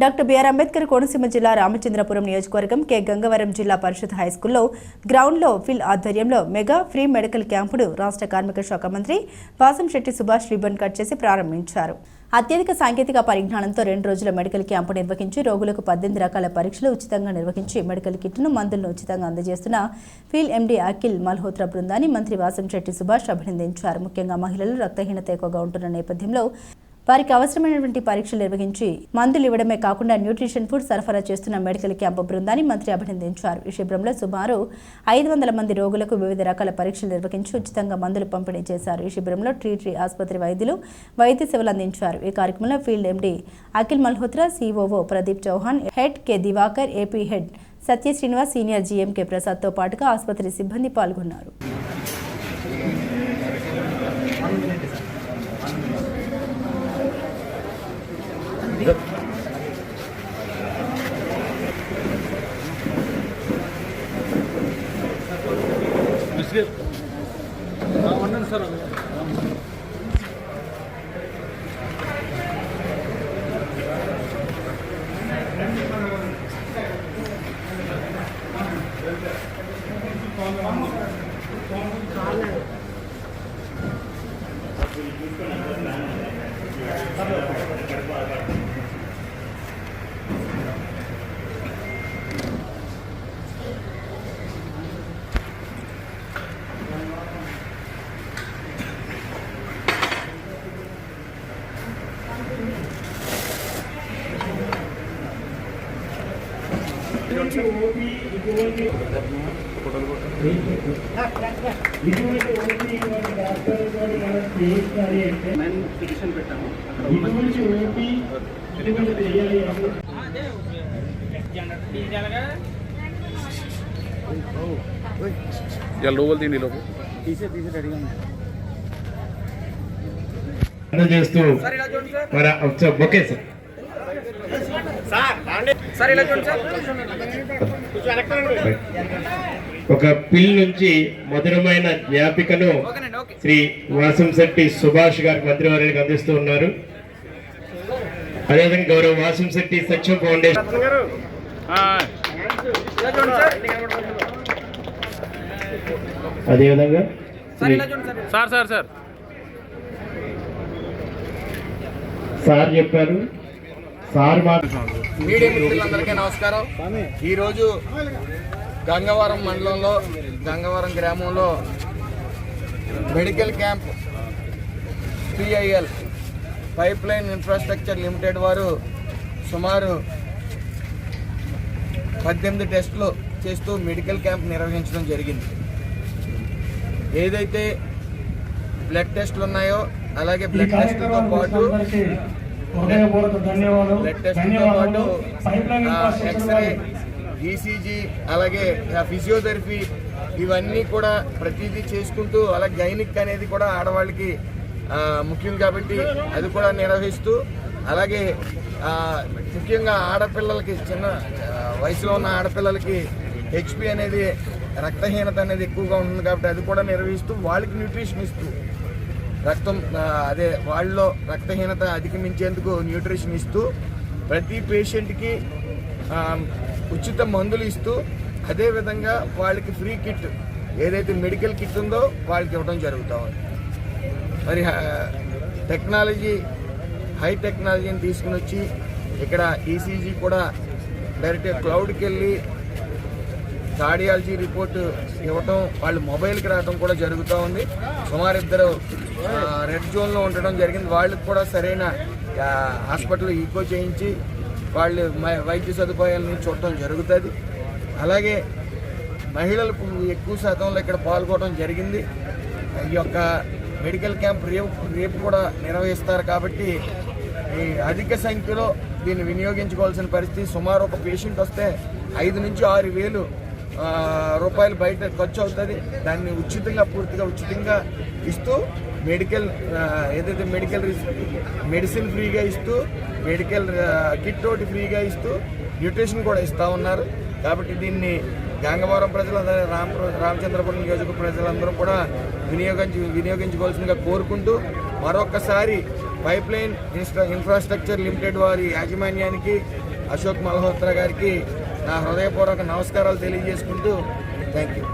Doctor BR Ambedkar Konaseema జిల్లా రామచంద్రపురం నియోజకవర్గం K Gangavaram జిల్లా పరిషత్ హైస్కూల్లో గ్రౌండ్లో ఫిల్ ఆధ్వర్యంలో మెగా ఫ్రీ మెడికల్ క్యాంపును రాష్ట్ర కార్మిక శాఖ మంత్రి వాసంశెట్టి సుభాష్ రిబన్ కట్ చేసి ప్రారంభించారు. అత్యధిక సాంకేతిక పరిజ్ఞానంతో రెండు రోజుల మెడికల్ క్యాంపు నిర్వహించి రోగులకు పద్దెనిమిది రకాల పరీక్షలు ఉచితంగా నిర్వహించి మెడికల్ కిట్ను మందులను ఉచితంగా అందజేస్తున్న ఫీల్ ఎండీ అఖిల్ మల్హోత్రా బృందాన్ని మంత్రి వాసంశెట్టి సుభాష్ అభినందించారు. ముఖ్యంగా మహిళలు రక్తహీనత ఎక్కువగా ఉంటున్న నేపథ్యంలో వారికి అవసరమైనటువంటి పరీక్షలు నిర్వహించి మందులు ఇవ్వడమే కాకుండా న్యూట్రిషన్ ఫుడ్ సరఫరా చేస్తున్న మెడికల్ క్యాంపు బృందాన్ని మంత్రి అభినందించారు. ఈ శిబిరంలో సుమారు ఐదు వందల మంది రోగులకు వివిధ రకాల పరీక్షలు నిర్వహించి ఉచితంగా మందులు పంపిణీ చేశారు. ఈ శిబిరంలో ట్రీట్రీ ఆసుపత్రి వైద్యులు వైద్య సేవలు అందించారు. ఈ కార్యక్రమంలో field MD Akhil Malhotra COO Pradeep Chauhan head K Divakar AP head Satya Srinivas senior GM K ప్రసాద్తో పాటుగా ఆసుపత్రి సిబ్బంది పాల్గొన్నారు. 네. 완전 사람이야. పిటిషన్ చేస్తూ ఓకే సార్. ఒక పిల్ నుంచి మధురమైన జ్ఞాపికను శ్రీ వాసంశెట్టి సుభాష్ గారి మంత్రివర్యానికి అందిస్తూ ఉన్నారు. అదేవిధంగా గౌరవ వాసంశెట్టి సత్యం ఫౌండేషన్. అదేవిధంగా సార్ సార్ సార్. సార్ చెప్పారు. మీడియా మిత్రులందరికీ నమస్కారం. ఈరోజు గంగవరం మండలంలో గంగవరం గ్రామంలో medical camp PIL pipeline infrastructure limited వారు సుమారు పద్దెనిమిది టెస్టులు చేస్తూ మెడికల్ క్యాంప్ నిర్వహించడం జరిగింది. ఏదైతే బ్లడ్ టెస్టులు ఉన్నాయో అలాగే బ్లడ్ టెస్టులతో పాటు హృదయపూర్వక ధన్యవాదాలు. పైప్ లైన్ ఇన్ఫ్రాస్ట్రక్చర్ ఈసీజీ అలాగే ఫిజియోథెరపీ ఇవన్నీ కూడా ప్రతిదీ చేసుకుంటూ అలాగే గైనిక్ అనేది కూడా ఆడవాళ్ళకి ముఖ్యం కాబట్టి అది కూడా నిర్వహిస్తూ అలాగే ముఖ్యంగా ఆడపిల్లలకి చిన్న వయసులో ఉన్న ఆడపిల్లలకి హెచ్పి అనేది రక్తహీనత అనేది ఎక్కువగా ఉంటుంది కాబట్టి అది కూడా నిర్వహిస్తూ వాళ్ళకి న్యూట్రిషన్ ఇస్తూ రక్తం అదే వాళ్ళలో రక్తహీనత అధిగమించేందుకు న్యూట్రిషన్ ఇస్తూ ప్రతి పేషెంట్కి ఉచిత మందులు ఇస్తూ అదేవిధంగా వాళ్ళకి ఫ్రీ కిట్ ఏదైతే మెడికల్ కిట్ ఉందో వాళ్ళకి ఇవ్వడం జరుగుతూ ఉంది. మరి టెక్నాలజీ హై టెక్నాలజీని తీసుకుని వచ్చి ఇక్కడ ఈసీజీ కూడా డైరెక్ట్గా క్లౌడ్కి వెళ్ళి కార్డియాలజీ రిపోర్ట్ ఇవ్వటం వాళ్ళు మొబైల్కి రావడం కూడా జరుగుతూ ఉంది. సుమారు ఇద్దరు రెడ్ జోన్లో ఉండడం జరిగింది. వాళ్ళకి కూడా సరైన హాస్పిటల్ ఈకో చేయించి వాళ్ళు వైద్య సదుపాయాలను చూడటం జరుగుతుంది. అలాగే మహిళలకు ఎక్కువ శాతంలో ఇక్కడ పాల్గొనడం జరిగింది. ఈ యొక్క మెడికల్ క్యాంప్ రేపు రేపు కూడా నిర్వహిస్తారు కాబట్టి ఈ అధిక సంఖ్యలో దీన్ని వినియోగించుకోవాల్సిన పరిస్థితి. సుమారు ఒక పేషెంట్ వస్తే ఐదు నుంచి ఆరు వేలు రూపాయలు బయట ఖర్చు అవుతుంది. దాన్ని ఉచితంగా పూర్తిగా ఉచితంగా ఇస్తూ మెడికల్ ఏదైతే మెడికల్ మెడిసిన్ ఫ్రీగా ఇస్తూ మెడికల్ కిట్ ఒకటి ఫ్రీగా ఇస్తూ న్యూట్రిషన్ కూడా ఇస్తూ ఉన్నారు. కాబట్టి దీన్ని గంగవరం ప్రజలు రామ రామచంద్రపురం నియోజక ప్రజలందరూ కూడా వినియోగించి వినియోగించుకోవాల్సిందిగా కోరుకుంటూ మరొకసారి పైప్ లైన్ ఇన్స్ట్రా ఇన్ఫ్రాస్ట్రక్చర్ లిమిటెడ్ వారి యాజమాన్యానికి అశోక్ మల్హోత్రా గారికి నా హృదయపూర్వక నమస్కారాలు తెలియజేసుకుంటూ థ్యాంక్ యూ